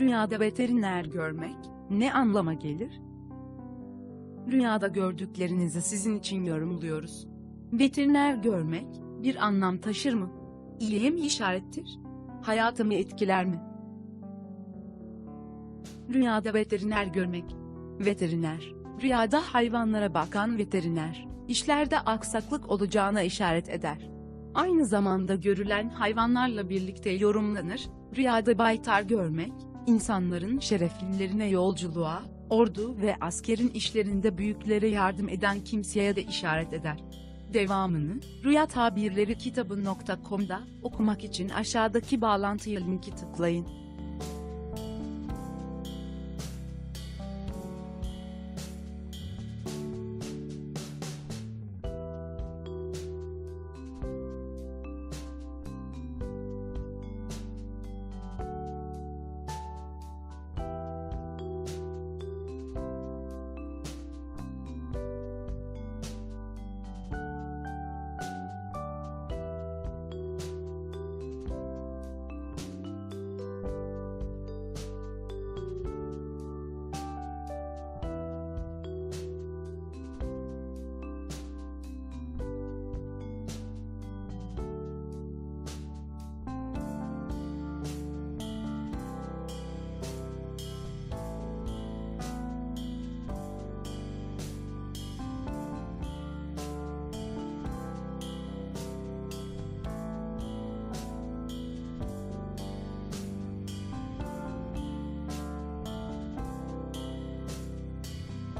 Rüyada veteriner görmek ne anlama gelir? Rüyada gördüklerinizi sizin için yorumluyoruz. Veteriner görmek bir anlam taşır mı? İyiye mi işarettir? Hayatımı etkiler mi? Rüyada veteriner görmek. Veteriner, rüyada hayvanlara bakan veteriner, işlerde aksaklık olacağına işaret eder. Aynı zamanda görülen hayvanlarla birlikte yorumlanır, rüyada baytar görmek, insanların şereflilerine yolculuğa, ordu ve askerin işlerinde büyüklere yardım eden kimseye de işaret eder. Devamını, Rüya Tabirleri kitabı.com'da okumak için aşağıdaki bağlantıya linki tıklayın.